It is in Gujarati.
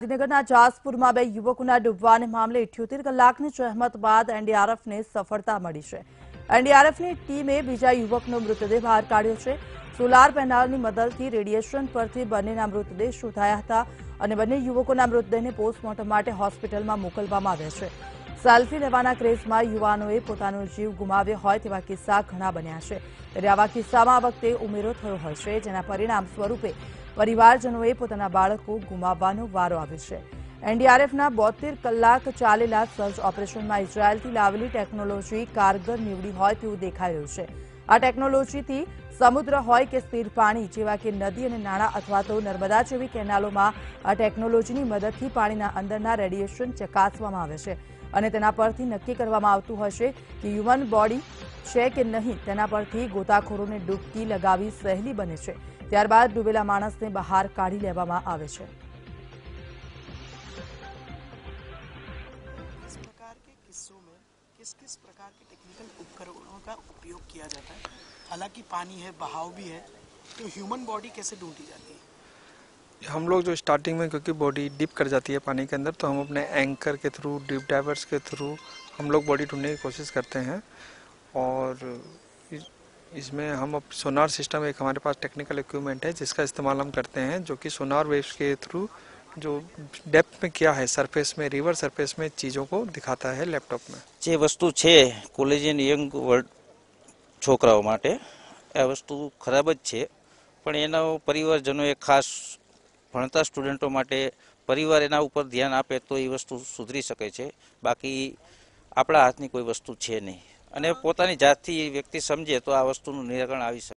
ગાંધીનગરના જાસપુરમાં બે યુવકોના ડૂબવાને મામલે ઇઠ્યોતેર કલાકની જહેમત બાદ એનડીઆરએફને સફળતા મળી છે. એનડીઆરએફની ટીમે બીજા યુવકનો મૃતદેહ બહાર કાઢ્યો છે. સોલાર પેનલની મદદથી રેડિયેશન પરથી બંનેના મૃતદેહ શોધાયા હતા અને બંને યુવકોના મૃતદેહને પોસ્ટમોર્ટમ માટે હોસ્પિટલમાં મોકલવામાં આવ્યા છે. સેલ્ફી લેવાના ક્રેઝમાં યુવાનોએ પોતાનો જીવ ગુમાવ્યો હોય તેવા કિસ્સા ઘણા બન્યા છે. ત્યારે આવા કિસ્સામાં આ વખતે ઉમેરો થયો હોય છે, જેના પરિણામ સ્વરૂપે પરિવારજનોએ પોતાના બાળકો ગુમાવવાનો વારો આવ્યો છે. એનડીઆરએફના બોતેર કલાક ચાલેલા સર્ચ ઓપરેશનમાં ઇઝરાયેલથી લાવેલી ટેકનોલોજી કારગર નીવડી હોય તેવું દેખાઈ રહ્યું છે. આ ટેકનોલોજીથી સમુદ્ર હોય કે સ્થિર પાણી, જેવા કે નદી અને નાણાં અથવા તો નર્મદા જેવી કેનાલોમાં આ ટેકનોલોજીની મદદથી પાણીના અંદરના રેડિયેશન ચકાસવામાં આવે છે. અને તેના પરથી નક્કી કરવામાં આવતું હશે કે હ્યુમન બોડી છે કે નહીં, તેના પરથી ગોતાખોરોને ડૂબકી લગાવી સહેલી બને છે. ત્યારબાદ ડૂબેલા માણસને બહાર કાઢી લેવામાં આવે છે. किस किस प्रकार के टेक्निकल उपकरणों का उपयोग किया जाता है? हालाँकि पानी है, बहाव भी है तो ह्यूमन बॉडी कैसे ढूंढी जाती है? हम लोग जो स्टार्टिंग में, क्योंकि बॉडी डिप कर जाती है पानी के अंदर तो हम अपने एंकर के थ्रू डिप डाइवर्स के थ्रू हम लोग बॉडी ढूँढने की कोशिश करते हैं। और इसमें हम अब सोनार सिस्टम एक हमारे पास टेक्निकल इक्विपमेंट है, जिसका इस्तेमाल हम करते हैं, जो कि सोनार वेव्स के थ्रू जो डेप्थ में क्या है सरफेस में रिवर सरफेस में चीज़ों को दिखाता है लैपटॉप में જે વસ્તુ છે કોલેજિયન યંગ વર્લ્ડ છોકરાઓ માટે આ વસ્તુ ખરાબ જ છે પણ એના પરિવારજનોએ ખાસ ભણતા સ્ટુડન્ટો માટે પરિવાર એના ઉપર ધ્યાન આપે તો એ વસ્તુ સુધરી શકે છે બાકી આપણા હાથની કોઈ વસ્તુ છે નહીં અને પોતાની જાતથી એ વ્યક્તિ સમજે તો આ વસ્તુનું નિરાકરણ આવી શકે